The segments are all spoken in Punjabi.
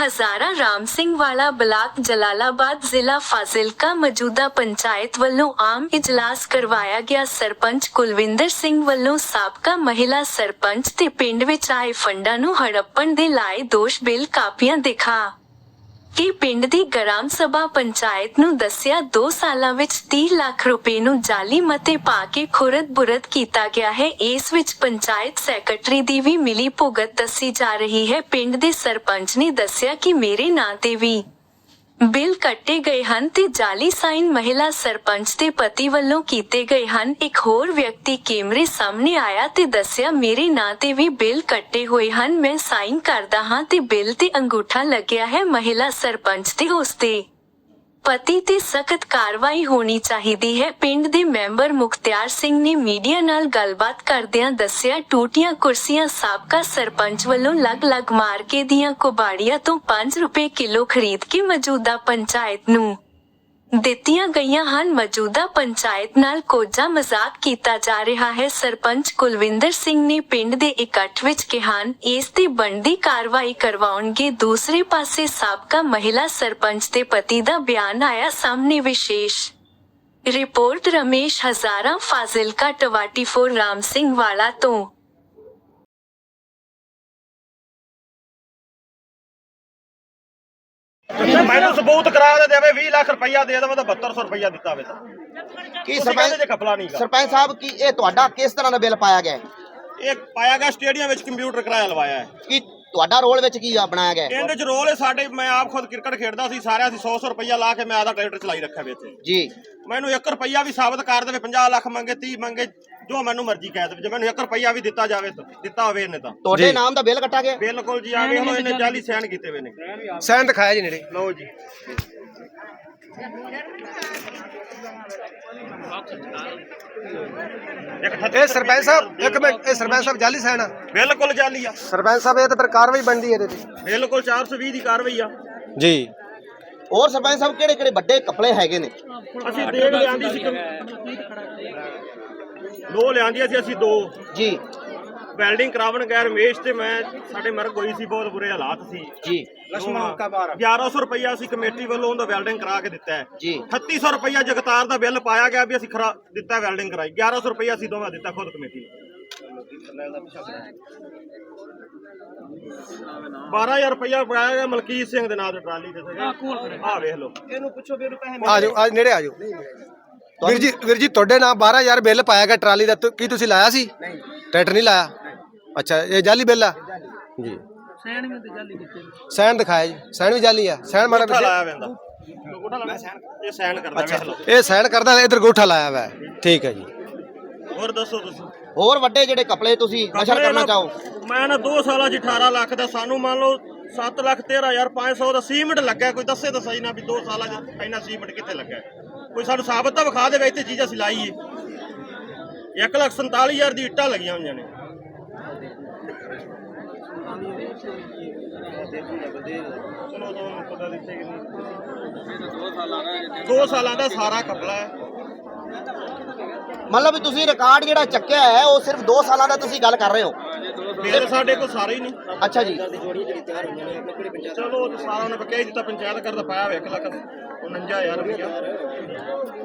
ਹਜ਼ਾਰਾ ਰਾਮ ਸਿੰਘ ਵਾਲਾ ਬਲਾਕ ਜਲਾਲਾਬਾਦ ਜ਼ਿਲ੍ਹਾ ਫਾਜ਼ਿਲਕਾ ਮੌਜੂਦਾ ਪੰਚਾਇਤ ਵੱਲੋਂ ਆਮ ਇਜਲਾਸ ਕਰਵਾਇਆ ਗਿਆ। ਸਰਪੰਚ ਕੁਲਵਿੰਦਰ ਸਿੰਘ ਵੱਲੋਂ ਸਾਬਕਾ ਮਹਿਲਾ ਸਰਪੰਚ ਤੇ ਪਿੰਡ ਵਿੱਚ ਆਏ ਫੰਡਾਂ ਨੂੰ ਹੜੱਪਣ ਦੇ ਲਾਏ ਦੋਸ਼ ਬਿੱਲ ਕਾਪੀਆਂ ਦਿਖਾ ਕਿ ਪਿੰਡ ਦੀ ਗ੍ਰਾਮ ਸਭਾ ਪੰਚਾਇਤ ਨੂੰ ਦੱਸਿਆ 2 ਸਾਲਾਂ ਵਿੱਚ 30 ਲੱਖ ਰੁਪਏ ਨੂੰ ਜਾਲੀ ਮਤੇ ਪਾ ਕੇ ਖੁਰਦ ਬੁਰਦ ਕੀਤਾ ਗਿਆ ਹੈ। ਇਸ ਵਿੱਚ ਪੰਚਾਇਤ ਸੈਕਟਰੀ ਦੀ ਵੀ ਮਿਲੀ ਭੁਗਤ ਦੱਸੀ ਜਾ ਰਹੀ ਹੈ। ਪਿੰਡ ਦੇ ਸਰਪੰਚ ਨੇ ਦੱਸਿਆ ਕਿ ਮੇਰੇ ਨਾਂ ਤੇ ਵੀ ਬਿੱਲ ਕੱਟੇ ਗਏ ਹਨ ਤੇ ਜਾਲੀ ਸਾਈਨ ਮਹਿਲਾ ਸਰਪੰਚ ਦੇ ਪਤੀ ਵੱਲੋਂ ਕੀਤੇ ਗਏ ਹਨ। ਇੱਕ ਹੋਰ ਵਿਅਕਤੀ ਕੈਮਰੇ ਸਾਹਮਣੇ ਆਇਆ ਤੇ ਦੱਸਿਆ, ਮੇਰੇ ਨਾਂ ਤੇ ਵੀ ਬਿੱਲ ਕੱਟੇ ਹੋਏ ਹਨ, ਮੈਂ ਸਾਈਨ ਕਰਦਾ ਹਾਂ ਤੇ ਬਿੱਲ ਤੇ ਅੰਗੂਠਾ ਲੱਗਿਆ ਹੈ ਮਹਿਲਾ ਸਰਪੰਚ ਤੇ। ਉਸਦੇ ਪਤੀ ਤੇ ਸਖਤ ਕਾਰਵਾਈ ਹੋਣੀ ਚਾਹੀਦੀ ਹੈ। ਪਿੰਡ ਦੇ ਮੈਂਬਰ ਮੁਖਤਿਆਰ ਸਿੰਘ ਨੇ ਮੀਡੀਆ ਨਾਲ ਗੱਲਬਾਤ ਕਰਦਿਆਂ ਦੱਸਿਆ, ਟੂਟੀਆਂ ਕੁਰਸੀਆਂ ਸਾਬਕਾ ਸਰਪੰਚ ਵੱਲੋਂ ਲਗ-ਲਗ ਮਾਰਕੇ ਦੀਆਂ ਕੁਬਾੜੀਆਂ ਤੋਂ 5 ਰੁਪਏ ਕਿਲੋ ਖਰੀਦ ਕੇ ਮੌਜੂਦਾ ਪੰਚਾਇਤ ਨੂੰ ਦਿੱਤੀਆਂ ਗਈਆਂ ਹਨ। ਮੌਜੂਦਾ ਪੰਚਾਇਤ ਨਾਲ ਕੋਝਾ ਮਜ਼ਾਕ ਕੀਤਾ ਜਾ ਰਿਹਾ ਹੈ। ਸਰਪੰਚ ਕੁਲਵਿੰਦਰ ਸਿੰਘ ਨੇ ਪਿੰਡ ਦੇ ਇਕੱਠ ਵਿੱਚ ਕਿਹਾਨ ਇਸ ਤੇ ਬਣਦੀ ਕਾਰਵਾਈ ਕਰਵਾਉਣਗੇ। ਦੂਸਰੇ ਪਾਸੇ ਸਾਬਕਾ ਮਹਿਲਾ ਸਰਪੰਚ ਦੇ ਪਤੀ ਦਾ ਬਿਆਨ ਆਇਆ ਸਾਹਮਣੇ ਵਿਸ਼ੇਸ਼ ਰਿਪੋਰਟ। ਰਮੇਸ਼ ਹਜ਼ਾਰਾ, ਫਾਜ਼ਿਲਕਾ 24 ਰਾਮ ਸਿੰਘ ਵਾਲਾ ਤੋਂ ਮੈਨੂੰ ਸਬੂਤ ਕਰਾ ਦੇ ਦੇਵੇ 20 ਲੱਖ ਰੁਪਈਆ ਦੇ ਦੇਵੇ ਤਾਂ 7200 ਰੁਪਈਆ ਦਿੱਤਾ ਵੇ ਤਾਂ। ਕੀ ਸਰਪੰਚ ਕਹਿੰਦੇ ਜੇ ਘਪਲਾ ਨਹੀਂਗਾ ਸਰਪੰਚ ਸਾਹਿਬ ਕੀ ਇਹ ਤੁਹਾਡਾ ਕਿਸ ਤਰ੍ਹਾਂ ਦਾ ਬਿੱਲ ਪਾਇਆ ਗਿਆ? ਇਹ ਪਾਇਆ ਗਿਆ ਸਟੇਡੀਅਮ ਵਿੱਚ ਕੰਪਿਊਟਰ ਕਿਰਾਇਆ ਲਵਾਇਆ ਹੈ। ਕੀ ਤੁਹਾਡਾ ਰੋਲ ਵਿੱਚ ਕੀ ਬਣਾਇਆ ਗਿਆ? ਇਹਦੇ ਚ ਰੋਲ ਹੈ ਸਾਡੇ ਮੈਂ ਆਪ ਖੁਦ ਕ੍ਰਿਕਟ ਖੇਡਦਾ ਸੀ ਸਾਰਿਆਂ ਅਸੀਂ 100 100 ਰੁਪਈਆ ਲਾ ਕੇ ਮੈਂ ਆਦਾ ਟਰੈਕਟਰ ਚਲਾਈ ਰੱਖਿਆ ਵਿੱਚ। ਜੀ। ਮੈਨੂੰ 1 ਰੁਪਈਆ ਵੀ ਸਾਬਤ ਕਰ ਦੇਵੇ 50 ਲੱਖ ਮੰਗੇ 30 ਮੰਗੇ ਜੋ ਮੈਨੂੰ ਮਰਜ਼ੀ ਕਹਿ ਦੇਵੇ ਜੇ ਮੈਨੂੰ 1 ਰੁਪਈਆ ਵੀ ਦਿੱਤਾ ਜਾਵੇ ਤਾਂ ਦਿੱਤਾ ਹੋਵੇ ਇਹਨੇ ਤਾਂ। ਤੁਹਾਡੇ ਨਾਮ ਦਾ ਬਿੱਲ ਕੱਟਾ ਗਿਆ? ਬਿਲਕੁਲ ਜੀ ਆ ਲਓ ਇਹਨੇ ਜਾਲੀ ਸਾਈਨ ਕੀਤੇ ਹੋਏ ਨੇ। ਸੈਨ ਦਿਖਾਇਆ ਜੀ ਨੇੜੇ। ਲਓ ਜੀ। ਇਹ ਸਰਪੰਚ ਸਾਹਿਬ ਇੱਕ ਮਿੰਟ ਇਹ ਸਰਪੰਚ ਸਾਹਿਬ ਜਾਲੀ ਸੈਨ ਆ। ਬਿਲਕੁਲ ਜਾਲੀ ਆ। ਸਰਪੰਚ ਸਾਹਿਬ ਇਹ ਤਾਂ ਫਿਰ ਕਾਰਵਾਈ ਬਣਦੀ ਹੈ ਇਹਦੇ ਤੇ। ਬਿਲਕੁਲ 420 ਦੀ ਕਾਰਵਾਈ ਆ। ਜੀ। ਹੋਰ ਸਰਪੰਚ ਸਾਹਿਬ ਕਿਹੜੇ ਕਿਹੜੇ ਵੱਡੇ ਕਪੜੇ ਹੈਗੇ ਨੇ? ਅਸੀਂ ਦੇਖ ਲਿਆਂਦੀ ਸੀ ਦੋ ਲਿਆਂਦੀਆਂ ਸੀ ਅਸੀਂ ਦੋ। ਜੀ। ਵੈਲਡਿੰਗ ਕਰਾਵਣ ਗਏ ਰਮੇਸ਼ ਤੇ ਮੈਂ ਸਾਡੇ ਮਰ ਗਈ ਸੀ ਬਹੁਤ ਬੁਰੇ ਹਾਲਾਤ ਸੀ। ਜੀ। ਲਛਮਣ ਹਲਕਾ ਬਾਰ। 1100 ਰੁਪਇਆ ਅਸੀਂ ਕਮੇਟੀ ਵੱਲੋਂ ਉਹਦਾ ਵੈਲਡਿੰਗ ਕਰਾ ਕੇ ਦਿੱਤਾ ਹੈ। ਜੀ। 3800 ਜਗਤਾਰ ਦਾ ਬਿੱਲ ਪਾਇਆ ਗਿਆ ਵੀ ਅਸੀਂ ਖਰਾ ਦਿੱਤਾ ਵੈਲਡਿੰਗ ਕਰਾਈ। 1100 ਰੁਪਇਆ ਅਸੀਂ ਦੋਵਾਂ ਦਿੱਤਾ ਖੁਦ ਕਮੇਟੀ ਨੂੰ। 12000 ਰੁਪਇਆ ਪਾਇਆ ਗਿਆ ਮਲਕੀਤ ਸਿੰਘ ਦੇ ਨਾਲ ਤੇ ਟਰਾਲੀ ਤੇ ਆ ਵੇਖ ਲਓ। ਇਹਨੂੰ ਪੁੱਛੋ ਵੀ ਇਹਨੂੰ ਪੈਸੇ ਆ। ਜਾਓ ਨੇੜੇ ਆਜੋ। ਵੀਰ ਜੀ ਵੀਰ ਜੀ ਤੁਹਾਡੇ ਨਾਮ 12000 ਬਿੱਲ ਪਾਇਆ ਗਿਆ ਟਰਾਲੀ ਦਾ ਤੁ- ਕੀ ਤੁਸੀਂ ਲਾਇਆ ਸੀ? ਟਰੈਕਟਰ ਨਹੀਂ ਲਾਇਆ? ਅੱਛਾ ਇਹ ਜਾਲੀ ਬਿੱਲ ਆ? ਜੀ। ਸੈਨ ਦਿਖਾਇਆ ਜੀ। ਸੈਨ ਵੀ ਜਾਲੀ ਆ। ਸੈਨ ਮਾੜਾ ਲਾਇਆ ਲਾਇਆ ਇਹ ਸਾਈਨ ਕਰਦਾ ਵੇਖ ਲਓ ਇਹ ਸੈਨ ਕਰਦਾ ਇਧਰ ਗੋਠਾ ਲਾਇਆ ਵਾ। ਠੀਕ ਹੈ ਜੀ। ਹੋਰ ਦੱਸੋ ਤੁਸੀਂ? ਹੋਰ ਵੱਡੇ ਜਿਹੜੇ ਕਪੜੇ ਤੁਸੀਂ ਨਸ਼ਰ ਕਰਨਾ ਚਾਹੋ? ਮੈਂ ਨਾ 2 ਸਾਲਾਂ 'ਚ 18 ਲੱਖ ਦਾ ਸਾਨੂੰ ਮੰਨ ਲਓ 7 ਲੱਖ 13500 ਦਾ ਸੀਮਿੰਟ ਲੱਗਾ ਕੋਈ ਦੱਸੇ ਤਾਂ ਸਹੀ ਨਾ ਵੀ 2 ਸਾਲਾਂ 'ਚ ਇੰਨਾ ਸੀਮਿੰਟ ਕਿੱਥੇ ਲੱਗਾ ਹੈ? ਕੋਈ ਸਾਨੂੰ ਸਾਬਤ ਤਾਂ ਵਿਖਾ ਦੇਵੇ ਇੱਥੇ ਚੀਜ਼ ਅਸੀਂ ਲਾਈ ਏ। 1 ਲੱਖ 47000 ਦੀ ਇੱਟਾਂ ਲੱਗੀਆਂ ਹੋਈਆਂ ਨੇ। ਚਲੋ ਦੋ ਪਤਾ ਦਿੱਤੇ ਕਿ ਨਹੀਂ। 2 ਸਾਲਾਂ ਦਾ ਸਾਰਾ ਕਪੜਾ ਹੈ। ਮਤਲਬ ਤੁਸੀਂ ਰਿਕਾਰਡ ਜਿਹੜਾ ਚੱਕਿਆ ਹੈ ਉਹ ਸਿਰਫ 2 ਸਾਲਾਂ ਦਾ ਤੁਸੀਂ ਗੱਲ ਕਰ ਰਹੇ ਹੋ? ਬਿੱਲ ਸਾਡੇ ਕੋਲ ਸਾਰੇ ਹੀ ਨੇ। ਅੱਛਾ ਜੀ। ਚਲੋ ਸਾਰਾ ਉਹਨੇ ਕਹਿ ਦਿੱਤਾ ਪੰਚਾਇਤ ਕਰਦਾ ਪਾਇਆ ਹੋਇਆ 1 ਲੱਖ। 49000 ਰੁਪਇਆ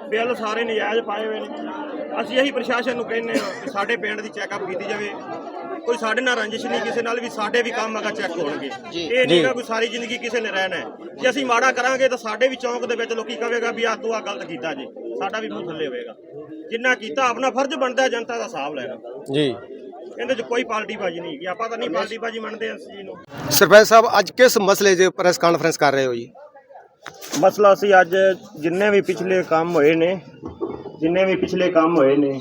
ਬਿੱਲ ਸਾਰੇ ਨਜਾਇਜ਼ ਪਾਏ ਹੋਏ ਨੇ। ਅਸੀਂ ਇਹੀ ਪ੍ਰਸ਼ਾਸਨ ਨੂੰ ਕਹਿੰਨੇ ਆ ਕਿ ਸਾਡੇ ਪਿੰਡ ਦੀ ਚੈੱਕਅਪ ਕੀਤੀ ਜਾਵੇ। ਕੋਈ ਸਾਡੇ ਨਾਲ ਰੰਜਿਸ਼ ਨਹੀਂ ਕਿਸੇ ਨਾਲ ਵੀ ਸਾਡੇ ਵੀ ਕੰਮ ਅਗਾ ਚੈੱਕ ਹੋਣਗੇ। ਇਹ ਨਹੀਂਗਾ ਕੋਈ ਸਾਰੀ ਜ਼ਿੰਦਗੀ ਕਿਸੇ ਨੇ ਰਹਿਣਾ ਹੈ। ਜੇ ਅਸੀਂ ਮਾੜਾ ਕਰਾਂਗੇ ਤਾਂ ਸਾਡੇ ਵੀ ਚੌਂਕ ਦੇ ਵਿੱਚ ਲੋਕੀ ਕਹੇਗਾ ਵੀ ਆ ਤੂੰ ਆ ਗਲਤ ਕੀਤਾ ਜੀ। ਸਾਡਾ ਵੀ ਮੂੰਹ ਥੱਲੇ ਹੋਵੇਗਾ ਜਿੰਨਾ ਕੀਤਾ ਆਪਣਾ ਫਰਜ਼ ਬਣਦਾ ਹੈ ਜਨਤਾ ਦਾ ਹਿਸਾਬ ਲੈਣਾ। ਜੀ। ਇਹਦੇ 'ਚ ਕੋਈ ਪਾਰਟੀ ਬਾਜੀ ਨਹੀਂ ਹੈਗੀ। ਆਪਾਂ ਤਾਂ ਨਹੀਂ ਪਾਰਟੀ ਬਾਜੀ ਮੰਨਦੇ ਇਸ ਚੀਜ਼ ਨੂੰ ਸਰਪੰਚ ਸਾਹਿਬ ਅੱਜ ਕਿਸ ਮਸਲੇ 'ਤੇ ਪ੍ਰੈਸ ਕਾਨਫਰੰਸ ਕਰ ਰਹੇ ਹੋ ਜੀ? ਮਸਲਾ ਸੀ ਅੱਜ ਜਿੰਨੇ ਵੀ ਪਿਛਲੇ ਕੰਮ ਹੋਏ ਨੇ, ਜਿੰਨੇ ਵੀ ਪਿਛਲੇ ਕੰਮ ਹੋਏ ਨੇ,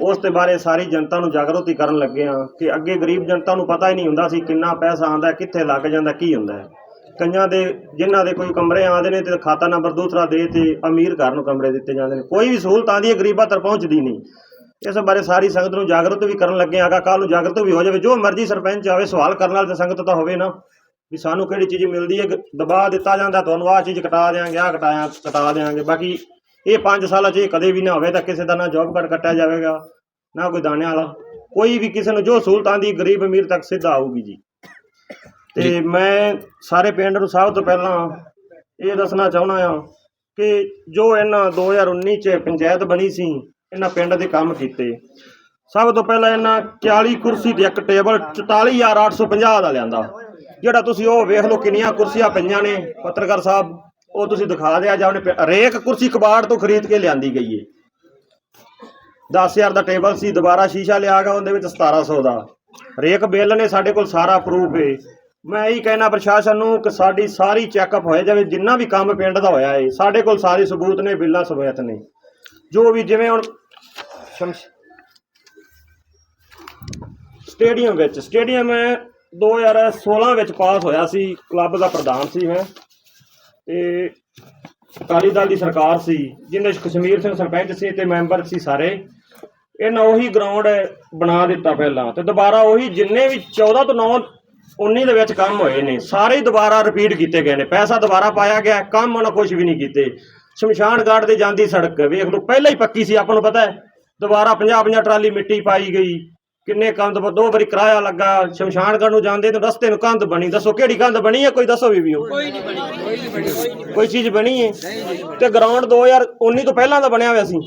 ਉਸ ਦੇ ਬਾਰੇ ਸਾਰੀ ਜਨਤਾ ਨੂੰ ਜਾਗਰੂਕਤੀ ਕਰਨ ਲੱਗੇ ਆ ਕਿ ਅੱਗੇ ਗਰੀਬ ਜਨਤਾ ਨੂੰ ਪਤਾ ਹੀ ਨਹੀਂ ਹੁੰਦਾ ਸੀ ਕਿੰਨਾ ਪੈਸਾ ਆਂਦਾ ਕਿੱਥੇ ਲੱਗ ਜਾਂਦਾ, ਕੀ ਹੁੰਦਾ ਕਈਆਂ ਦੇ, ਜਿਨ੍ਹਾਂ ਦੇ ਕੋਈ ਕਮਰੇ ਆਉਂਦੇ ਨੇ ਤੇ ਖਾਤਾ ਨੰਬਰ ਦੂਸਰਾ ਦੇ ਤੇ ਅਮੀਰ ਘਰ ਨੂੰ ਕਮਰੇ ਦਿੱਤੇ ਜਾਂਦੇ ਨੇ, ਕੋਈ ਵੀ ਸਹੂਲਤ ਆਂਦੀ ਹੈ ਗਰੀਬਾਂ ਤੱਕ ਪਹੁੰਚਦੀ ਨਹੀਂ। ਇਸ ਬਾਰੇ ਸਾਰੀ ਸੰਗਤ ਨੂੰ ਜਾਗਰੂਕ ਵੀ ਕਰਨ ਲੱਗੇ ਆਗਾ ਕੱਲ ਨੂੰ ਜਾਗਰੂਕ ਵੀ ਹੋ ਜਾਵੇ, ਜੋ ਮਰਜ਼ੀ ਸਰਪੰਚ ਆਵੇ, ਸਵਾਲ ਕਰਨ ਵਾਲੀ ਤਾਂ ਸੰਗਤ ਤਾਂ ਹੋਵੇ ਨਾ। ਵੀ ਸਾਨੂੰ ਕਿਹੜੀ ਚੀਜ਼ ਮਿਲਦੀ ਹੈ ਦਬਾਅ ਦਿੱਤਾ ਜਾਂਦਾ ਤੁਹਾਨੂੰ ਆਹ ਚੀਜ਼ ਕਟਾ ਦਿਆਂਗੇ ਆਹ ਕਟਾਇਆ ਕਟਾ ਦਿਆਂਗੇ। ਬਾਕੀ ਇਹ 5 ਸਾਲਾਂ 'ਚ ਇਹ ਕਦੇ ਵੀ ਨਾ ਹੋਵੇ ਤਾਂ ਕਿਸੇ ਦਾ ਨਾ ਜੌਬ ਕਾਰਡ ਕੱਟਿਆ ਜਾਵੇਗਾ ਨਾ ਕੋਈ ਦਾਣੇ ਵਾਲਾ। ਕੋਈ ਵੀ ਕਿਸੇ ਨੂੰ ਜੋ ਸਹੂਲਤਾਂ ਦੀ ਗਰੀਬ ਅਮੀਰ ਤੱਕ ਸਿੱਧਾ ਆਊਗੀ ਜੀ। ਤੇ ਮੈਂ ਸਾਰੇ ਪਿੰਡ ਨੂੰ ਸਭ ਤੋਂ ਪਹਿਲਾਂ ਇਹ ਦੱਸਣਾ ਚਾਹੁੰਦਾ ਆ ਕਿ ਜੋ ਇਹਨਾਂ 2019 ਚ ਪੰਚਾਇਤ ਬਣੀ ਸੀ ਇਹਨਾਂ ਪਿੰਡ ਦੇ ਕੰਮ ਕੀਤੇ। ਸਭ ਤੋਂ ਪਹਿਲਾਂ ਇਹਨਾਂ 40 ਕੁਰਸੀ ਤੇ ਇੱਕ ਟੇਬਲ 44850 ਦਾ ਲਿਆਂਦਾ। ਜਿਹੜਾ ਤੁਸੀਂ ਉਹ ਵੇਖ ਲਓ ਕਿੰਨੀਆਂ ਕੁਰਸੀਆਂ ਪਈਆਂ ਨੇ, ਪੱਤਰਕਾਰ ਸਾਹਿਬ, ਉਹ ਤੁਸੀਂ ਦਿਖਾ ਦਿਆ ਜਾਂ ਉਹਨੇ ਪ- ਹਰੇਕ ਕੁਰਸੀ ਕਬਾੜ ਤੋਂ ਖਰੀਦ ਕੇ ਲਿਆਂਦੀ ਗਈ ਏ। 10000 ਦਾ ਟੇਬਲ ਸੀ, ਦੁਬਾਰਾ ਸ਼ੀਸ਼ਾ ਲਿਆ ਗਿਆ, ਉਹਦੇ ਵਿੱਚ 1700 ਦਾ। ਹਰੇਕ ਬਿੱਲ ਨੇ ਸਾਡੇ ਕੋਲ ਸਾਰਾ ਪ੍ਰੂਫ ਏ। ਮੈਂ ਇਹੀ ਕਹਿਣਾ ਪ੍ਰਸ਼ਾਸਨ ਨੂੰ ਕਿ ਸਾਡੀ ਸਾਰੀ ਚੈੱਕਅਪ ਹੋਇਆ ਜਾਵੇ, ਜਿੰਨਾ ਵੀ ਕੰਮ ਪਿੰਡ ਦਾ ਹੋਇਆ ਏ, ਸਾਡੇ ਕੋਲ ਸਾਰੇ ਸਬੂਤ ਨੇ, ਬਿੱਲਾਂ ਸਮੇਤ ਨੇ। ਜੋ ਵੀ ਜਿਵੇਂ ਹੁਣ ਸਟੇਡੀਅਮ ਵਿੱਚ, ਸਟੇਡੀਅਮ 2016 ਵਿੱਚ ਪਾਸ ਹੋਇਆ ਸੀ ਕਲੱਬ ਦਾ ਪ੍ਰਧਾਨ ਸੀ ਮੈਂ। ਤੇ ਅਕਾਲੀ ਦਲ ਦੀ ਸਰਕਾਰ ਸੀ ਜਿਹਨੇ ਕਸ਼ਮੀਰ ਸਿੰਘ ਸਰਪੰਚ ਸੀ ਤੇ ਮੈਂਬਰ ਸੀ ਸਾਰੇ। ਇਹਨਾਂ ਉਹੀ ਗਰਾਊਂਡ ਬਣਾ ਦਿੱਤਾ ਪਹਿਲਾਂ ਤੇ ਦੁਬਾਰਾ ਉਹੀ ਜਿੰਨੇ ਵੀ 14 ਤੋਂ 9 19 ਦੇ ਵਿੱਚ ਕੰਮ ਹੋਏ ਨੇ, ਸਾਰੇ ਦੁਬਾਰਾ ਰਿਪੀਟ ਕੀਤੇ ਗਏ ਨੇ। ਪੈਸਾ ਦੁਬਾਰਾ ਪਾਇਆ ਗਿਆ, ਕੰਮ ਉਹਨਾਂ ਕੁਝ ਵੀ ਨਹੀਂ ਕੀਤੇ। ਸ਼ਮਸ਼ਾਨ ਘਾਟ ਦੇ ਜਾਂਦੀ ਸੜਕ, ਵੇਖ ਲਓ, ਪਹਿਲਾਂ ਹੀ ਪੱਕੀ ਸੀ, ਆਪਾਂ ਨੂੰ ਪਤਾ ਹੈ। ਦੁਬਾਰਾ 50 50 ਟਰਾਲੀ ਮਿੱਟੀ ਪਾਈ ਗਈ। ਕਿੰਨੇ ਕੰਧ ਦੋ ਵਾਰੀ ਕਿਰਾਇਆ ਲੱਗਾ ਸ਼ਮਸ਼ਾਨ ਘਾਟ ਨੂੰ ਜਾਂਦੇ ਤੇ ਰਸਤੇ ਨੂੰ ਕੰਧ ਬਣੀ। ਦੱਸੋ ਕਿਹੜੀ ਕੰਧ ਬਣੀ ਹੈ? ਕੋਈ ਦੱਸੋ ਵੀ ਵੀ ਕੋਈ ਨਹੀਂ ਬਣੀ। ਕੋਈ ਚੀਜ਼ ਬਣੀ ਹੈ? ਤੇ ਗਰਾਊਂਡ 2019 ਤੋਂ ਪਹਿਲਾਂ ਦਾ ਬਣਿਆ ਹੋਇਆ ਸੀ।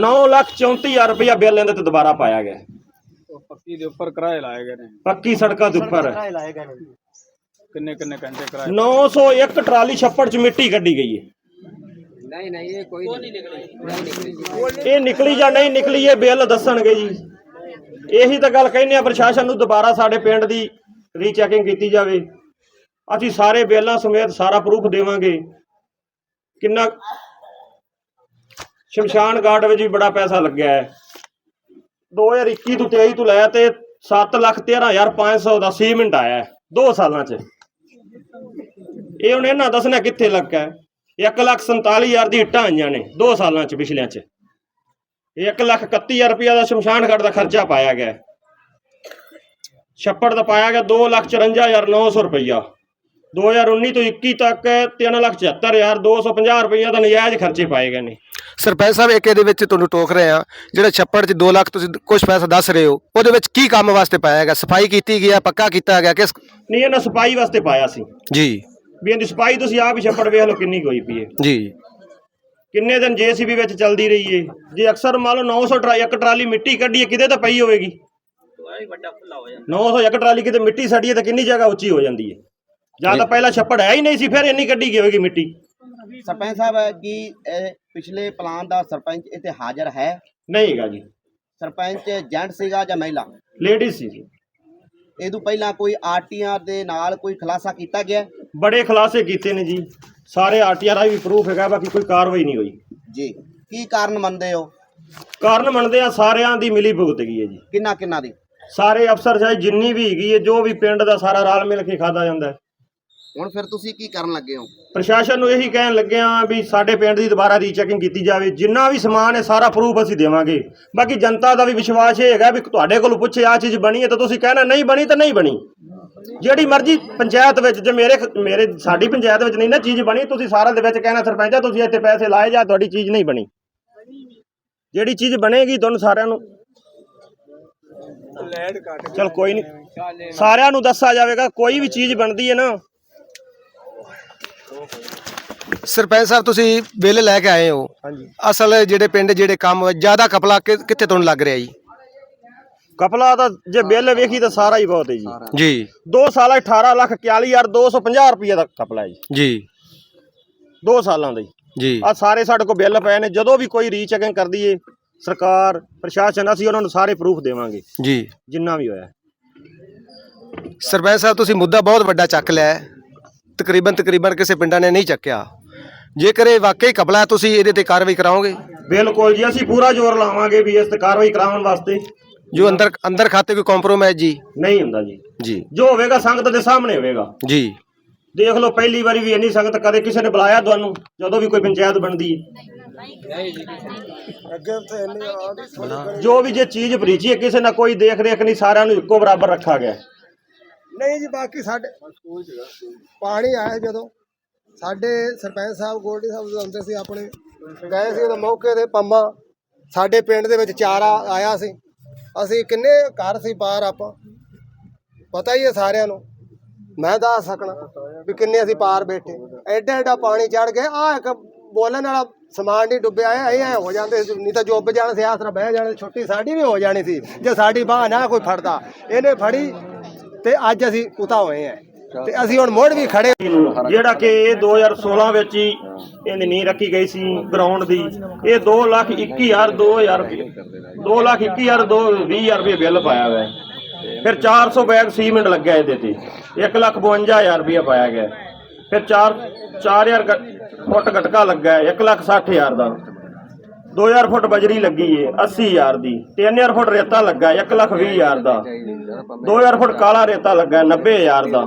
9 ਲੱਖ 34000 ਰੁਪਇਆ ਬਿੱਲ ਲੈਂਦੇ ਤੇ ਦੁਬਾਰਾ ਪਾਇਆ ਗਿਆ। ਪੱਕੀ ਦੇ ਉੱਪਰ ਕਿਰਾਏ ਲਾਏ ਗਏ ਨੇ। ਪੱਕੀ ਸੜਕਾਂ ਦੇ ਉੱਪਰ। ਕਿੰਨੇ ਕਿੰਨੇ ਘੰਟੇ ਕਿਰਾਏ? 901 ਟਰਾਲੀ ਛੱਪੜ ਚ ਮਿੱਟੀ ਕੱਢੀ ਗਈ ਹੈ। ਨਹੀਂ ਨਹੀਂ ਇਹ ਕੋਈ ਨਹੀਂ ਨਿਕਲੀ। ਇਹ ਨਿਕਲੀ ਜਾਂ ਨਹੀਂ ਨਿਕਲੀ ਇਹ ਬਿੱਲ ਦੱਸਣਗੇ ਜੀ। ਇਹੀ ਤਾਂ ਗੱਲ ਕਹਿੰਦੇ ਆ ਪ੍ਰਸ਼ਾਸਨ ਨੂੰ ਦੁਬਾਰਾ ਸਾਡੇ ਪਿੰਡ ਦੀ ਰੀਚੈਕਿੰਗ ਕੀਤੀ ਜਾਵੇ। ਅਸੀਂ ਸਾਰੇ ਬਿੱਲਾਂ ਸਮੇਤ ਸਾਰਾ ਪ੍ਰੂਫ ਦੇਵਾਂਗੇ। ਕਿੰਨਾ ਸ਼ਮਸ਼ਾਨ ਘਾਟ ਵਿੱਚ ਵੀ ਬੜਾ ਪੈਸਾ ਲੱਗਿਆ ਹੈ। 2021 ਤੋਂ 23 ਤੋਂ ਲੈ ਤੇ 7 ਲੱਖ 13500 ਦਾ ਸੀਮੈਂਟ ਆਇਆ ਹੈ, ਦੋ ਸਾਲਾਂ 'ਚ। ਇਹ ਹੁਣ ਇਹਨਾਂ ਦੱਸਣਾ ਕਿੱਥੇ ਲੱਗਾ ਹੈ? 1 ਲੱਖ 47000 ਦੀ ਇੱਟਾਂ ਆਈਆਂ ਨੇ ਦੋ ਸਾਲਾਂ 'ਚ ਪਿਛਲਿਆਂ 'ਚ। 1 ਲੱਖ 31000 ਰੁਪਇਆ ਦਾ ਸ਼ਮਸ਼ਾਨ ਘਾਟ ਦਾ ਖਰਚਾ ਪਾਇਆ ਗਿਆ। ਛੱਪੜ ਦਾ ਪਾਇਆ ਗਿਆ 2 ਲੱਖ 54900 ਰੁਪਇਆ। 2019 ਤੋਂ 21 ਤੱਕ 3 ਲੱਖ 74250 ਰੁਪਇਆ ਦਾ ਨਜਾਇਜ਼ ਖਰਚੇ ਪਾਏ ਗਏ ਨੇ। ਸਰਪੰਚ ਸਾਹਿਬ ਇੱਕ ਇਹਦੇ ਵਿੱਚ ਤੁਹਾਨੂੰ ਟੋਕ ਰਹੇ ਆ ਜਿਹੜਾ ਛੱਪੜ 'ਚ 2 ਲੱਖ ਤੁਸੀਂ ਕੁਝ ਪੈਸਾ ਦੱਸ ਰਹੇ ਹੋ ਉਹਦੇ ਵਿੱਚ ਕੀ ਕੰਮ ਵਾਸਤੇ ਪਾਇਆ ਗਿਆ? ਸਫ਼ਾਈ ਕੀਤੀ ਗਿਆ ਪੱਕਾ ਕੀਤਾ ਗਿਆ ਕਿਸ ਨਹੀਂ ਇਹਨਾਂ ਸਫ਼ਾਈ ਵਾਸਤੇ ਪਾਇਆ ਸੀ। ਜੀ। ਵੀ ਇਹਦੀ ਸਫ਼ਾਈ ਤੁਸੀਂ ਆਪ ਹੀ ਛੱਪੜ ਵੇਖ ਲਓ ਕਿੰਨੀ ਹੋਈ ਪਈ ਹੈ ਜੀ। ਕਿੰਨੇ ਦਿਨ ਜੀਸੀਬੀ ਵਿੱਚ ਚੱਲਦੀ ਰਹੀ ਏ। ਜੇ ਅਕਸਰ ਮੰਨ ਲਓ 900 ਟਰਾ ਇੱਕ ਟਰਾਲੀ ਮਿੱਟੀ ਕੱਢੀਏ ਕਿਤੇ ਤਾਂ ਪਈ ਹੋਵੇਗੀ। 900 ਇੱਕ ਟਰਾਲੀ ਕਿਤੇ ਮਿੱਟੀ ਸੜੀਏ ਤਾਂ ਕਿੰਨੀ ਜਗ੍ਹਾ ਉੱਚੀ ਹੋ ਜਾਂਦੀ ਹੈ ਜਾਂ ਤਾਂ ਪਹਿਲਾਂ ਛੱਪੜ ਹੈ ਹੀ ਨਹੀਂ ਸੀ ਫਿਰ ਇੰਨੀ ਕੱਢੀ ਗਈ ਹੋਵੇਗੀ ਮਿੱਟੀ। ਸਰਪੰਚ ਸਾਹਿਬ ਕੀ ਇਹ ਪਿਛਲੇ ਪਲਾਨ ਦਾ ਸਰਪੰਚ ਇੱਥੇ ਹਾਜ਼ਰ ਹੈ? ਨਹੀਂ ਹੈਗਾ ਜੀ। ਸਰਪੰਚ ਜੈਂਟ ਸੀਗਾ ਜਾਂ ਮਹਿਲਾ? ਲੇਡੀਜ਼ ਸੀ ਜੀ। ਇਹ ਤੋਂ ਪਹਿਲਾਂ ਕੋਈ ਆਰਟੀਆਰ ਦੇ ਨਾਲ ਕੋਈ ਖੁਲਾਸਾ ਕੀਤਾ ਗਿਆ? ਹੈ? ਬੜੇ ਖੁਲਾਸੇ ਕੀਤੇ ਨੇ ਜੀ। ਸਾਰੇ ਆਰਟੀਆਰ ਦਾ ਵੀ ਪ੍ਰੂਫ ਹੈਗਾ ਬਾਕੀ ਕੋਈ ਕਾਰਵਾਈ ਨਹੀਂ ਹੋਈ। ਜੀ ਕੀ ਕਾਰਨ ਮੰਨਦੇ ਹੋ? ਕਾਰਨ ਮੰਨਦੇ ਆ ਸਾਰਿਆਂ ਦੀ ਮਿਲੀ ਭੁਗਤ ਗਈ ਹੈ ਜੀ। ਕਿੰਨਾ ਕਿੰਨਾ ਦੀ? ਸਾਰੇ ਅਫਸਰ ਚਾਹੇ ਜਿੰਨੀ ਵੀ ਹੈਗੀ ਹੈ ਜੋ ਵੀ ਪਿੰਡ ਦਾ ਸਾਰਾ ਰਲ ਮਿਲ ਕੇ ਖਾਦਾ ਜਾਂਦਾ ਹੈ। ਹੁਣ ਫਿਰ ਤੁਸੀਂ ਕੀ ਕਰਨ ਲੱਗੇ ਹੋ? ਪ੍ਰਸ਼ਾਸਨ ਨੂੰ ਇਹੀ ਕਹਿਣ ਲੱਗੇ ਆ ਵੀ ਸਾਡੇ ਪਿੰਡ ਦੀ ਦੁਬਾਰਾ ਰੀਚੈਕਿੰਗ ਕੀਤੀ ਜਾਵੇ। ਜਿੰਨਾ ਵੀ ਸਮਾਨ ਹੈ, ਸਾਰਾ ਪ੍ਰੂਫ ਅਸੀਂ ਦੇਵਾਂਗੇ। ਬਾਕੀ ਜਨਤਾ ਦਾ ਵੀ ਵਿਸ਼ਵਾਸ ਇਹ ਹੈਗਾ ਵੀ ਤੁਹਾਡੇ ਕੋਲ ਪੁੱਛੇ ਆ ਚੀਜ਼ ਬਣੀ ਹੈ ਤਾਂ ਤੁਸੀਂ ਕਹਿਣਾ ਨਹੀਂ ਬਣੀ ਤਾਂ ਨਹੀਂ ਬਣੀ। ਜਿਹੜੀ ਮਰਜ਼ੀ ਪੰਚਾਇਤ ਵਿੱਚ, ਜੇ ਮੇਰੇ ਮੇਰੇ, ਸਾਡੀ ਪੰਚਾਇਤ ਵਿੱਚ ਨਹੀਂ ਨਾ ਚੀਜ਼ ਬਣੀ, ਤੁਸੀਂ ਸਾਰਾ ਦੇ ਵਿੱਚ ਕਹਿਣਾ ਸਰਪੰਚ ਆ, ਤੁਸੀਂ ਇੱਥੇ ਪੈਸੇ ਲਾਏ ਜਾਂ ਤੁਹਾਡੀ ਚੀਜ਼ ਨਹੀਂ ਬਣੀ। ਜਿਹੜੀ ਚੀਜ਼ ਬਣੇਗੀ ਤੁਹਾਨੂੰ ਸਾਰਿਆਂ ਨੂੰ ਚਲ ਕੋਈ ਨਹੀਂ। ਸਾਰਿਆਂ ਨੂੰ ਦੱਸਿਆ ਜਾਵੇਗਾ, ਕੋਈ ਵੀ ਚੀਜ਼ ਬਣਦੀ ਹੈ ਨਾ ਸਰਪੰਚ ਸਾਹਿਬ ਤੁਸੀਂ ਬਿੱਲ ਲੈ ਕੇ ਆਏ ਹੋ। ਹਾਂਜੀ। ਅਸਲ ਜਿਹੜੇ ਪਿੰਡ ਜਿਹੜੇ ਕੰਮ ਜ਼ਿਆਦਾ ਕਪਲਾ ਕਿ- ਕਿੱਥੇ ਤੁਹਾਨੂੰ ਲੱਗ ਰਿਹਾ ਜੀ? ਕਪਲਾ ਦਾ ਜੇ ਬਿੱਲ ਵੇਖੀ ਤਾਂ ਸਾਰਾ ਹੀ ਬਹੁਤ ਹੈ ਜੀ। ਜੀ। 2 ਸਾਲ 18 ਲੱਖ 41250 ਰੁਪਏ ਦਾ ਕਪਲਾ ਹੈ ਜੀ। ਜੀ। 2 ਸਾਲਾਂ ਦਾ ਜੀ ਜੀ। ਆ ਸਾਰੇ ਸਾਡੇ ਕੋਲ ਬਿੱਲ ਪਏ ਨੇ ਜਦੋਂ ਵੀ ਕੋਈ ਰੀਚੈਕਿੰਗ ਕਰਦੀ ਏ ਸਰਕਾਰ ਪ੍ਰਸ਼ਾਸਨ ਅਸੀਂ ਉਹਨਾਂ ਨੂੰ ਸਾਰੇ ਪ੍ਰੂਫ ਦੇਵਾਂਗੇ। ਜੀ। ਜਿੰਨਾ ਵੀ ਹੋਇਆ। ਸਰਪੰਚ ਸਾਹਿਬ ਤੁਸੀਂ ਮੁੱਦਾ ਬਹੁਤ ਵੱਡਾ ਚੱਕ ਲਿਆ ਹੈ। ਤਕਰੀਬਨ ਤਕਰੀਬਨ ਕਿਸੇ ਪਿੰਡਾਂ ਨੇ ਨਹੀਂ ਚੱਕਿਆ। ਜੇਕਰ ਇਹ ਵਾਕਈ ਕਪਲਾ ਹੈ ਤੁਸੀਂ ਇਹਦੇ ਤੇ ਕਾਰਵਾਈ ਕਰਾਓਗੇ? ਬਿਲਕੁਲ ਜੀ ਅਸੀਂ ਪੂਰਾ ਜ਼ੋਰ ਲਾਵਾਂਗੇ ਵੀ ਇਸ ਤੇ ਕਾਰਵਾਈ ਕਰਾਉਣ ਵਾਸਤੇ। ਜੋ ਅੰਦਰ ਅੰਦਰ ਖਾਤੇ ਕੋਈ ਕੰਪਰੋਮਾਈਜ਼ ਜੀ? ਨਹੀਂ ਹੁੰਦਾ ਜੀ। ਜੀ। ਜੋ ਹੋਵੇਗਾ ਸੰਗਤ ਦੇ ਸਾਹਮਣੇ ਹੋਵੇਗਾ। ਜੀ। ਦੇਖ ਲਓ ਪਹਿਲੀ ਵਾਰੀ ਵੀ ਇੰਨੀ ਸੰਗਤ ਕਦੇ ਕਿਸੇ ਨੇ ਬੁਲਾਇਆ ਤੁਹਾਨੂੰ ਜਦੋਂ ਵੀ ਕੋਈ ਪੰਚਾਇਤ ਬਣਦੀ ਹੈ। ਜੋ ਵੀ ਜੇ ਚੀਜ਼ ਬਰੀਚੀ ਹੈ ਕਿਸੇ ਨਾਲ ਕੋਈ ਦੇਖ ਰੇਖ ਨਹੀਂ ਸਾਰਿਆਂ ਨੂੰ ਇੱਕੋ ਬਰਾਬਰ ਰੱਖਾ ਗਿਆ ਹੈ। ਨਹੀਂ ਜੀ ਬਾਕੀ ਸਾਡੇ ਪਾਣੀ ਆਇਆ ਜਦੋਂ। ਸਾਡੇ ਸਰਪੰਚ ਸਾਹਿਬ ਗੋਲਡੀ ਸਾਹਿਬ ਜਦੋਂ ਆਉਂਦੇ ਸੀ ਆਪਣੇ ਗਏ ਸੀ ਉਹਦੇ ਮੌਕੇ ਤੇ ਪੰਮਾ। ਸਾਡੇ ਪਿੰਡ ਦੇ ਵਿੱਚ ਚਾਰਾ ਆਇਆ ਸੀ। ਅਸੀਂ ਕਿੰਨੇ ਘਰ ਸੀ ਬਾਹਰ ਆਪਾਂ। ਪਤਾ ਹੀ ਹੈ ਸਾਰਿਆਂ ਨੂੰ। ਮੈਂ ਦੱਸ ਸਕਣਾ ਵੀ ਕਿੰਨੇ ਅਸੀਂ ਪਾਰ ਬੈਠੇ। ਐਡਾ ਐਡਾ ਪਾਣੀ ਚੜ ਗਿਆ। ਆ ਇੱਕ ਬੋਲਣ ਵਾਲਾ ਸਮਾਨ ਨਹੀਂ ਡੁੱਬਿਆ ਐ ਐਂ ਹੋ ਜਾਂਦੇ ਨਹੀਂ ਤਾਂ ਜੁੱਬ ਜਾਣ ਸੀ ਆਸਰਾ ਬਹਿ ਜਾਣੇ ਛੁੱਟੀ ਸਾਡੀ ਵੀ ਹੋ ਜਾਣੀ ਸੀ। ਜੇ ਸਾਡੀ ਬਾਹ ਨਾ ਕੋਈ ਫੜਦਾ। ਇਹਨੇ ਫੜੀ ਤੇ ਅੱਜ ਅਸੀਂ ਉਤਾ ਹੋਏ ਆ। ਤੇ ਅਸੀਂ ਹੁਣ ਮੁੜ ਵੀ ਖੜੇ। ਜਿਹੜਾ ਕਿ ਇਹ 2016 ਵਿੱਚ ਹੀ ਇਹਦੀ ਨੀਂਹ ਰੱਖੀ ਗਈ ਸੀ ਗਰਾਊਂਡ ਦੀ ਇਹ 2 ਲੱਖ 21 ਹਜ਼ਾਰ 2000 2 ਲੱਖ 21 ਹਜ਼ਾਰ 2 ਰੁਪਏ ਬਿੱਲ ਪਾਇਆ ਹੋਇਆ। ਹੈ। ਫਿਰ 400 ਬੈਗ ਸੀਮੈਂਟ ਲੱਗਿਆ ਇਹਦੇ ਤੇ। 1 ਲੱਖ 52 ਹਜ਼ਾਰ ਰੁਪਏ ਪਾਇਆ ਗਿਆ। ਫਿਰ 4 4000 ਫੁੱਟ ਗਟਕਾ ਲੱਗਾ ਹੈ 1 ਲੱਖ 60 ਹਜ਼ਾਰ ਦਾ। 2000 ਫੁੱਟ ਬਜਰੀ ਲੱਗੀ ਏ 80 ਹਜ਼ਾਰ ਦੀ 3000 ਫੁੱਟ ਰੇਤਾ ਲੱਗਾ 1 ਲੱਖ 20 ਹਜ਼ਾਰ ਦਾ। 2000 ਫੁੱਟ ਕਾਲਾ ਰੇਤਾ ਲੱਗਾ 90 ਹਜ਼ਾਰ ਦਾ।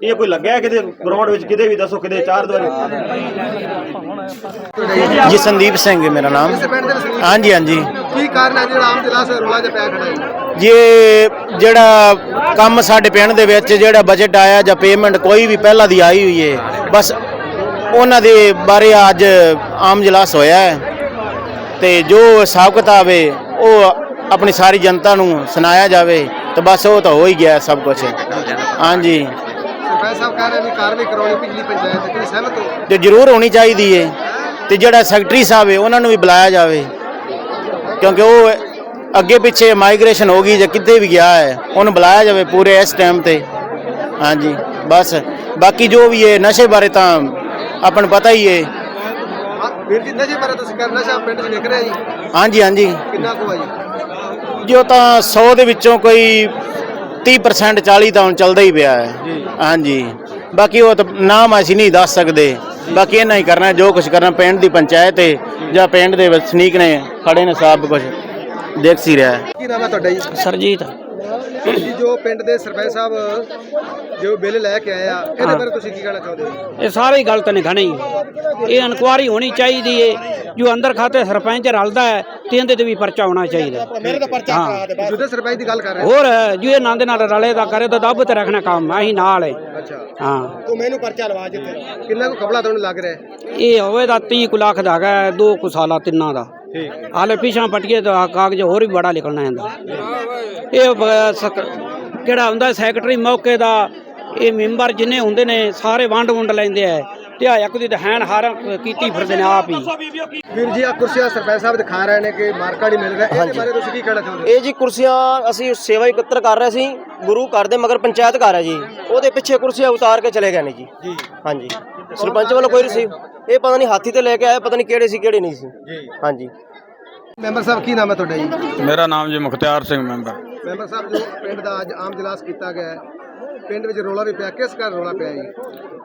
ਇਹ ਕੋਈ ਲੱਗਿਆ ਕਿਤੇ ਗਰਾਊਂਡ ਵਿੱਚ ਕਿਤੇ ਵੀ ਦੱਸੋ ਕਿਤੇ ਚਾਰ ਦੁਆਰੇ ਜੀ ਸੰਦੀਪ ਸਿੰਘ ਹੈ ਮੇਰਾ ਨਾਮ। ਹਾਂਜੀ ਹਾਂਜੀ। ਕੀ ਕਾਰਨ ਹੈ ਜਿਹੜਾ ਆਮ ਜਲਾਸ ਰੋਲਾ ਜਿਹਾ ਪਿਆ ਖੜਾ ਹੈ ਇਹ ਜਿਹੜਾ ਕੰਮ ਸਾਡੇ ਪਿੰਡ ਦੇ ਵਿੱਚ ਜਿਹੜਾ ਬਜਟ ਆਇਆ ਜਾਂ ਪੇਮੈਂਟ ਕੋਈ ਵੀ ਪਹਿਲਾਂ ਦੀ ਆਈ ਹੋਈ ਹੈ ਬਸ ਉਹਨਾਂ ਦੇ ਬਾਰੇ ਅੱਜ ਆਮ ਜਲਾਸ ਹੋਇਆ ਹੈ। ਤੇ ਜੋ ਹਿਸਾਬ ਕਿਤਾਬ ਹੈ ਉਹ ਆਪਣੀ ਸਾਰੀ ਜਨਤਾ ਨੂੰ ਸੁਣਾਇਆ ਜਾਵੇ ਤੇ ਬਸ ਉਹ ਤਾਂ ਹੋ ਹੀ ਗਿਆ ਸਭ ਕੁਝ ਹਾਂਜੀ। ਸਰਪੰਚ ਸਾਹਿਬ ਕਹਿ ਰਹੇ ਵੀ ਕਾਰਵਾਈ ਕਰਾਉਣੀ ਪਿਛਲੀ ਪੰਚਾਇਤ ਤੇ ਤੁਸੀਂ ਸਹਿਮਤ ਹੋ? ਤੇ ਜ਼ਰੂਰ ਹੋਣੀ ਚਾਹੀਦੀ ਹੈ ਤੇ ਜਿਹੜਾ ਸੈਕਟਰੀ ਸਾਹਿਬ ਹੈ ਉਹਨਾਂ ਨੂੰ ਵੀ ਬੁਲਾਇਆ ਜਾਵੇ। ਕਿਉਂਕਿ ਉਹ ਅੱਗੇ ਪਿੱਛੇ ਮਾਈਗ੍ਰੇਸ਼ਨ ਹੋ ਗਈ ਜਾਂ ਕਿੱਥੇ ਵੀ ਗਿਆ ਹੈ ਉਹਨੂੰ ਬੁਲਾਇਆ ਜਾਵੇ ਪੂਰੇ ਇਸ ਟਾਈਮ ਤੇ। ਹਾਂਜੀ ਬਸ। ਬਾਕੀ ਜੋ ਵੀ ਹੈ ਨਸ਼ੇ ਬਾਰੇ ਤਾਂ ਆਪਾਂ ਨੂੰ ਪਤਾ ਹੀ ਹੈ ਹਾਂ, ਵੀਰ ਜੀ ਨਸ਼ੇ ਬਾਰੇ ਤੁਸੀਂ ਕਰਨਾ ਸ਼ਾਮ ਪਿੰਡ 'ਚ ਵਿਕ ਰਿਹਾ ਜੀ। ਹਾਂਜੀ ਹਾਂਜੀ। ਕਿੰਨਾ ਕੁ ਆ ਜੀ? ਜੋ ਤਾਂ 100 ਦੇ ਵਿੱਚੋਂ ਕੋਈ 30% 40 ਤਾਂ ਹੁਣ ਚੱਲਦਾ ਹੀ ਪਿਆ ਹੈ। ਹਾਂਜੀ। ਬਾਕੀ ਉਹ ਤਾਂ ਨਾਮ ਅਸੀਂ ਨਹੀਂ ਦੱਸ ਸਕਦੇ। ਬਾਕੀ ਇਹਨਾਂ ਹੀ ਕਰਨਾ ਜੋ ਕੁਝ ਕਰਨਾ ਪਿੰਡ ਦੀ ਪੰਚਾਇਤ ਹੈ ਜਾਂ ਪਿੰਡ ਦੇ ਵਸਨੀਕ ਨੇ ਖੜੇ ਨੇ ਸਭ ਕੁਝ ਦੇਖ ਸੀ ਰਿਹਾ ਹੈ। ਕੀ ਨਾਮ ਹੈ ਤੁਹਾਡਾ ਜੀ? ਸਰਜੀਤ। ਜੀ ਜੋ ਪਿੰਡ ਦੇ ਸਰਪੰਚ ਸਾਹਿਬ ਜੋ ਬਿੱਲ ਲੈ ਕੇ ਆਏ ਆ ਇਹਦੇ ਬਾਰੇ ਤੁਸੀਂ ਕੀ ਕਹਿਣਾ ਚਾਹੁੰਦੇ ਹੋ? ਇਹ ਸਾਰੇ ਹੀ ਗਲਤ ਨੇ ਘਣੀ ਇਹ ਇਨਕੁਆਰੀ ਹੋਣੀ ਚਾਹੀਦੀ ਏ। ਜੋ ਅੰਦਰ ਖਾਤੇ ਸਰਪੰਚ ਰਲਦਾ ਹੈ ਤੇ ਇਹਦੇ ਤੇ ਵੀ ਪਰਚਾ ਹੋਣਾ ਚਾਹੀਦਾ ਮੇਰੇ ਦਾ ਪਰਚਾ ਹਾਂ। ਜੁਦੇ ਸਰਪੰਚ ਦੀ ਗੱਲ ਕਰ ਰਹੇ ਹੋਰ ਜੋ ਇਹ ਨੰਦ ਨਾਲ ਰਲੇ ਦਾ ਕਰੇ ਤਾਂ ਦੱਬ ਤੇ ਰੱਖਣਾ ਕੰਮ। ਅਸੀਂ ਨਾਲ ਏ। ਅੱਛਾ। ਹਾਂ। ਤੂੰ ਮੈਨੂੰ ਪਰਚਾ ਲਵਾ ਜਿੱਥੇ। ਕਿੰਨਾ ਕੁ ਕਪੜਾ ਤੁਹਾਨੂੰ ਲੱਗ ਰਿਹਾ? ਇਹ ਹੋਵੇ ਦਾ 30 ਕੁ ਲੱਖ ਦਾ ਹੈਗਾ ਦੋ ਕੁ ਸਾਲਾ ਤਿੰਨਾਂ ਦਾ। ਹਾਲੇ ਪਿਛਾਂ ਪਟੀਏ ਤਾਂ ਕਾਗਜ਼ ਹੋਰ ਵੀ ਬੜਾ ਨਿਕਲਣਾ ਜਾਂਦਾ ਇਹ ਕਿਹੜਾ ਹੁੰਦਾ ਸੈਕਟਰੀ ਮੌਕੇ ਦਾ, ਇਹ ਮੈਂਬਰ ਜਿੰਨੇ ਹੁੰਦੇ ਨੇ, ਸਾਰੇ ਵੰਡ ਵੰਡ ਲੈਂਦੇ ਆ। ਤੇ ਆ ਇੱਕ ਦੀ ਤਾਂ ਹੈਨ ਹਾਰ ਕੀਤੀ ਫਿਰਦੇ ਨੇ ਆਪ ਹੀ। ਵੀਰ ਜੀ ਆ ਕੁਰਸੀਆਂ ਸਰਪੰਚ ਸਾਹਿਬ ਦਿਖਾ ਰਹੇ ਨੇ ਕਿ ਮਾਰਕਾ ਨਹੀਂ ਮਿਲ ਰਿਹਾ। ਇਹਦੇ ਬਾਰੇ ਤੁਸੀਂ ਕੀ ਕਹਿਣਾ ਚਾਹੁੰਦੇ ਹੋ? ਇਹ ਜੀ ਕੁਰਸੀਆਂ ਅਸੀਂ ਸੇਵਾ ਇਕੱਤਰ ਕਰ ਰਹੇ ਸੀ ਗੁਰੂ ਘਰ ਦੇ ਮਗਰ ਪੰਚਾਇਤ ਘਰ ਹੈ ਜੀ। ਉਹਦੇ ਪਿੱਛੇ ਕੁਰਸੀਆਂ ਉਤਾਰ ਕੇ ਚਲੇ ਗਏ ਨੇ ਜੀ। ਜੀ। ਹਾਂਜੀ। ਸਰਪੰਚ ਵੱਲੋਂ ਕੋਈ ਰਿਸੀਵ ਇਹ ਪਤਾ ਨਹੀਂ ਹਾਥੀ ਤੇ ਲੈ ਕੇ ਆਏ ਪਤਾ ਨਹੀਂ ਕਿਹੜੇ ਸੀ ਕਿਹੜੇ ਨਹੀਂ ਸੀ। ਜੀ। ਹਾਂਜੀ। ਮੈਂਬਰ ਸਾਹਿਬ ਕੀ ਨਾਮ ਹੈ ਤੁਹਾਡਾ ਜੀ? ਮੇਰਾ ਨਾਮ ਜੀ ਮੁਖਤਿਆਰ ਸਿੰਘ ਮੈਂਬਰ। ਮੈਂਬਰ ਸਾਹਿਬ ਜੋ ਪਿੰਡ ਦਾ ਅੱਜ ਆਮ ਜਲਾਸ ਕੀਤਾ ਗਿਆ ਹੈ ਪਿੰਡ ਵਿੱਚ ਰੋਲਾ ਵੀ ਪਿਆ ਕਿਸ ਕਾਰਨ ਰੋਲਾ ਪਿਆ ਜੀ?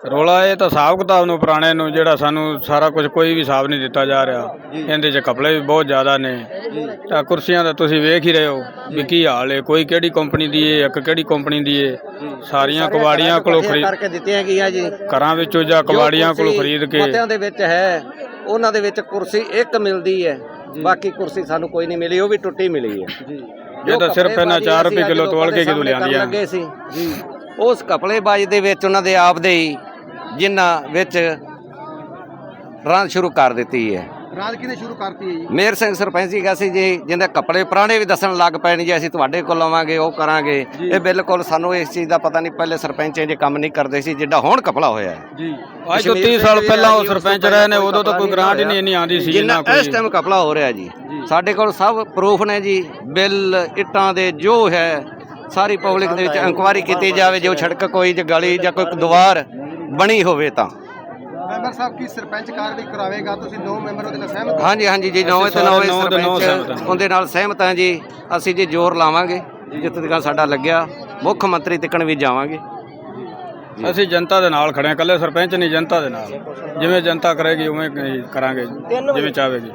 ਰੋਲਾ ਇਹ ਤਾਂ ਹਿਸਾਬ ਕਿਤਾਬ ਨੂੰ ਪੁਰਾਣੇ ਨੂੰ ਜਿਹੜਾ ਸਾਨੂੰ ਸਾਰਾ ਕੁਝ ਕੋਈ ਵੀ ਹਿਸਾਬ ਨਹੀਂ ਦਿੱਤਾ ਜਾ ਰਿਹਾ। ਇਹਦੇ 'ਚ ਕਪੜੇ ਵੀ ਬਹੁਤ ਜ਼ਿਆਦਾ ਨੇ। ਤਾਂ ਕੁਰਸੀਆਂ ਦਾ ਤੁਸੀਂ ਵੇਖ ਹੀ ਰਹੇ ਹੋ ਵੀ ਕੀ ਹਾਲ ਹੈ। ਕੋਈ ਕਿਹੜੀ ਕੰਪਨੀ ਦੀ ਹੈ ਇੱਕ ਕਿਹੜੀ ਕੰਪਨੀ ਦੀ ਹੈ। ਸਾਰੀਆਂ ਕਬਾੜੀਆਂ ਕੋਲੋਂ ਖਰੀਦ ਕਰਕੇ ਦਿੱਤੀਆਂ ਗਈਆਂ ਜੀ। ਘਰਾਂ ਵਿੱਚੋਂ ਜਾਂ ਕਬਾੜੀਆਂ ਕੋਲੋਂ ਖਰੀਦ ਕੇ ਪੋਤਿਆਂ ਦੇ ਵਿੱਚ ਹੈ ਉਹਨਾਂ ਦੇ ਵਿੱਚ ਕੁਰਸੀ ਇੱਕ ਮਿਲਦੀ ਹੈ। ਬਾਕੀ ਕੁਰਸੀ ਸਾਨੂੰ ਕੋਈ ਨਹੀਂ ਮਿਲੀ ਉਹ ਵੀ ਟੁੱਟੀ ਮਿਲੀ ਹੈ। ਜੀ। ਇਹ ਤਾਂ ਸਿਰਫ ਇਹਨਾਂ 4 ਰੁਪਏ ਕਿਲੋ ਤੋਲ ਕੇ ਕਿਦੋਂ ਲਿਆਂਦੀਆਂ ਲੱਗੇ ਸੀ। ਜੀ। ਉਸ ਕਪੜੇਬਾਜ਼ ਦੇ ਵਿੱਚ ਉਹਨਾਂ ਦੇ ਆਪ ਦੇ ਹੀ ਜਿਨ੍ਹਾਂ ਵਿੱਚ ਰਾਂ ਸ਼ੁਰੂ ਕਰ ਦਿੱਤੀ ਹੈ। ਰਾਜ ਕਿਨੇ ਸ਼ੁਰੂ ਕਰਤੀ ਹੈ ਜੀ? ਮੇਰ ਸਿੰਘ ਸਰਪੰਚ ਜੀ ਸੀ ਜੀ ਜਿੰਦੇ ਕੱਪੜੇ ਪੁਰਾਣੇ ਵੀ ਦੱਸਣ ਲੱਗ ਪਏ ਨੇ ਜੀ ਅਸੀਂ ਤੁਹਾਡੇ ਕੋਲ ਲਵਾਂਗੇ ਉਹ ਕਰਾਂਗੇ। ਇਹ ਬਿਲਕੁਲ ਸਾਨੂੰ ਇਸ ਚੀਜ਼ ਦਾ ਪਤਾ ਨਹੀਂ ਪਹਿਲੇ ਸਰਪੰਚ ਜੇ ਕੰਮ ਨਹੀਂ ਕਰਦੇ ਸੀ ਜਿੱਡਾ ਹੁਣ ਕਪਲਾ ਹੋਇਆ ਹੈ। ਜੀ। ਅੱਜ ਤੋਂ 30 ਸਾਲ ਪਹਿਲਾਂ ਉਹ ਸਰਪੰਚ ਰਹੇ ਨੇ ਉਦੋਂ ਤਾਂ ਕੋਈ ਗ੍ਰਾਂਟ ਹੀ ਨਹੀਂ ਇੰਨੀ ਆਉਂਦੀ ਸੀ ਜਿੰਨਾ ਇਸ ਟਾਈਮ ਕਪਲਾ ਹੋ ਰਿਹਾ ਜੀ। ਸਾਡੇ ਕੋਲ ਸਭ ਪ੍ਰੂਫ ਨੇ ਜੀ ਬਿੱਲ ਇੱਟਾਂ ਦੇ ਜੋ ਹੈ ਸਾਰੀ ਪਬਲਿਕ ਦੇ ਵਿੱਚ ਇਨਕੁਆਇਰੀ ਕੀਤੀ ਜਾਵੇ ਜੋ ਸੜਕ ਕੋਈ ਜਾਂ ਗਲੀ ਜਾਂ ਕੋਈ ਦੀਵਾਰ ਬਣੀ ਹੋਵੇ ਤਾਂ। ਮੈਂਬਰ ਸਾਹਿਬ ਕੀ ਸਰਪੰਚ ਕਾਰਵਾਈ ਕਰਾਵੇਗਾ? ਤੁਸੀਂ ਨੌ ਮੈਂਬਰ ਉਹਦੇ ਨਾਲ ਸਹਿਮਤ ਹੋ? ਹਾਂਜੀ ਹਾਂਜੀ ਜੀ ਨੌਵੇਂ ਤੇ ਨੌਵੇਂ ਸਰਪੰਚ। ਉਹਦੇ ਨਾਲ ਸਹਿਮਤ ਹਾਂ ਜੀ। ਅਸੀਂ ਜੀ ਜ਼ੋਰ ਲਾਵਾਂਗੇ ਜਿੱਥੇ ਤੱਕ ਸਾਡਾ ਲੱਗਿਆ। ਮੁੱਖ ਮੰਤਰੀ ਤੱਕਣ ਵੀ ਜਾਵਾਂਗੇ। ਅਸੀਂ ਜਨਤਾ ਦੇ ਨਾਲ ਖੜੇ ਹਾਂ ਇਕੱਲੇ ਸਰਪੰਚ ਨਹੀਂ ਜਨਤਾ ਦੇ ਨਾਲ। ਜਿਵੇਂ ਜਨਤਾ ਕਰੇਗੀ ਉਵੇਂ ਕਰਾਂਗੇ ਜਿਵੇਂ ਚਾਹੇਗੀ।